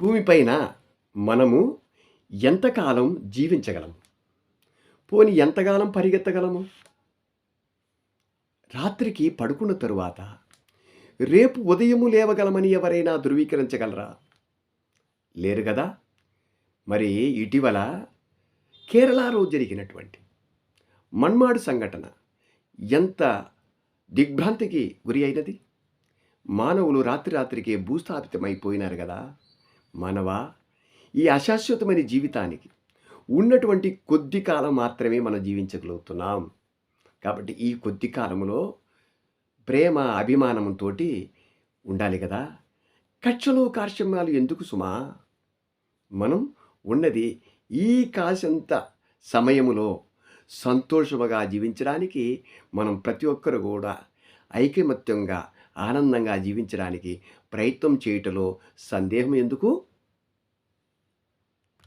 భూమిపైన మనము ఎంతకాలం జీవించగలము? పోని ఎంతకాలం పరిగెత్తగలము? రాత్రికి పడుకున్న తరువాత రేపు ఉదయము లేవగలమని ఎవరైనా ధృవీకరించగలరా? లేరు కదా? మరి ఇటీవల కేరళలో జరిగినటువంటి మన్మాడు సంఘటన ఎంత దిగ్భ్రాంతికి గురి అయినది? మానవులు రాత్రి రాత్రికే భూస్థాపితమైపోయినారు కదా? మనవా ఈ అశాశ్వతమైన జీవితానికి ఉన్నటువంటి కొద్ది కాలం మాత్రమే మనం జీవించగలుగుతున్నాం. కాబట్టి ఈ కొద్ది కాలంలో ప్రేమ అభిమానంతో ఉండాలి కదా. కక్షలు కార్షమ్యాలు ఎందుకు సుమా? మనం ఉన్నది ఈ కాసంత సమయములో సంతోషముగా జీవించడానికి మనం ప్రతి ఒక్కరు కూడా ఐకమత్యంగా ఆనందంగా జీవించడానికి ప్రయత్నం చేయుటలో సందేహం ఎందుకు?